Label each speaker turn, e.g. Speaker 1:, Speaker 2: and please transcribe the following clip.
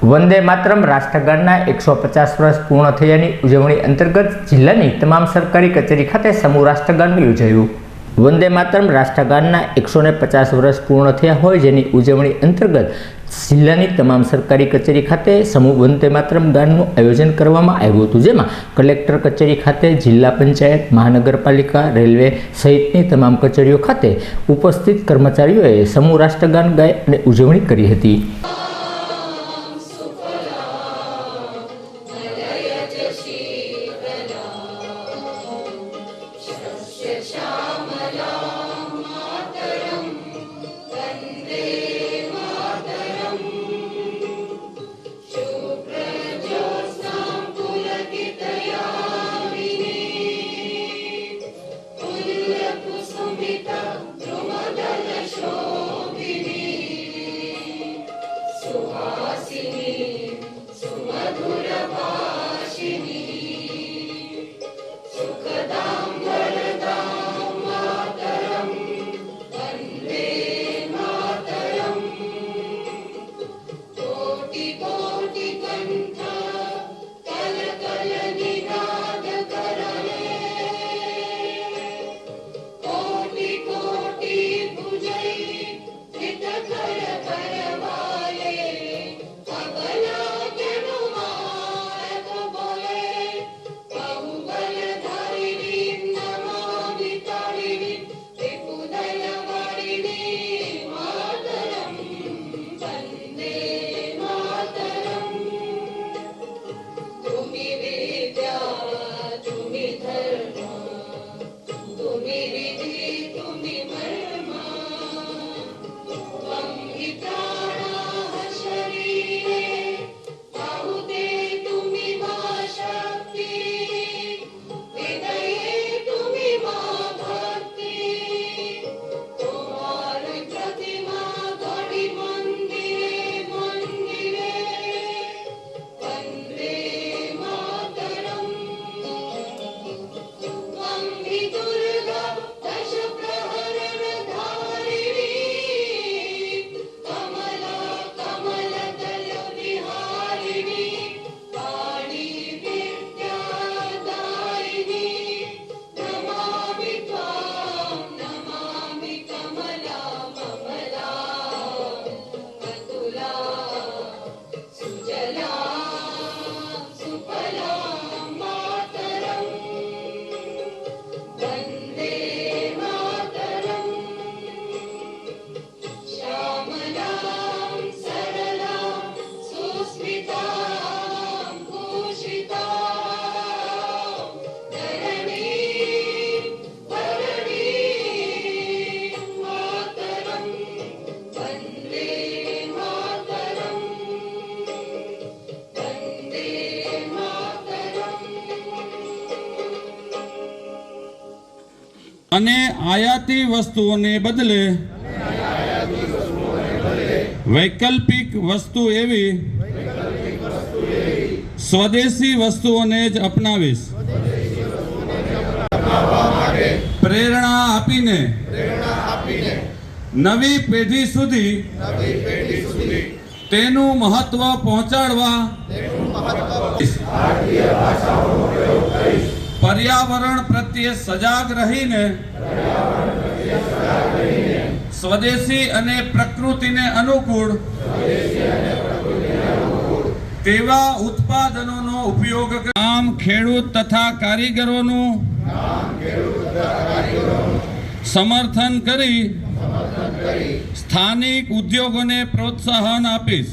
Speaker 1: વંદે માતરમ રાષ્ટ્રગાનના એકસો પચાસ વર્ષ પૂર્ણ થયાની ઉજવણી અંતર્ગત જિલ્લાની તમામ સરકારી કચેરી ખાતે સમૂહ રાષ્ટ્રગાન યોજાયું. વંદે માતરમ રાષ્ટ્રગાનના એકસો ને પચાસ વર્ષ પૂર્ણ થયા હોય જેની ઉજવણી અંતર્ગત જિલ્લાની તમામ સરકારી કચેરી ખાતે સમૂહ વંદે માતરમ ગાનનું આયોજન કરવામાં આવ્યું હતું. જેમાં કલેક્ટર કચેરી ખાતે, જિલ્લા પંચાયત, મહાનગરપાલિકા, રેલવે સહિતની તમામ કચેરીઓ ખાતે ઉપસ્થિત કર્મચારીઓએ સમૂહ રાષ્ટ્રગાન ગાય અને ઉજવણી કરી હતી.
Speaker 2: અને આયાતી વસ્તુઓને બદલે વૈકલ્પિક વસ્તુ એવી સ્વદેશી વસ્તુઓને જ અપનાવીશ. પ્રેરણા આપીને નવી પેઢી સુધી તેનું મહત્વ પહોંચાડવા પર્યાવરણ પ્રત્યે સજાગ રહીને સ્વદેશી અને પ્રકૃતિને અનુકૂળ તેવા ઉત્પાદનોનો ઉપયોગ આમ ખેડૂત તથા કારીગરોનું સમર્થન કરી સ્થાનિક ઉદ્યોગોને પ્રોત્સાહન આપીશ.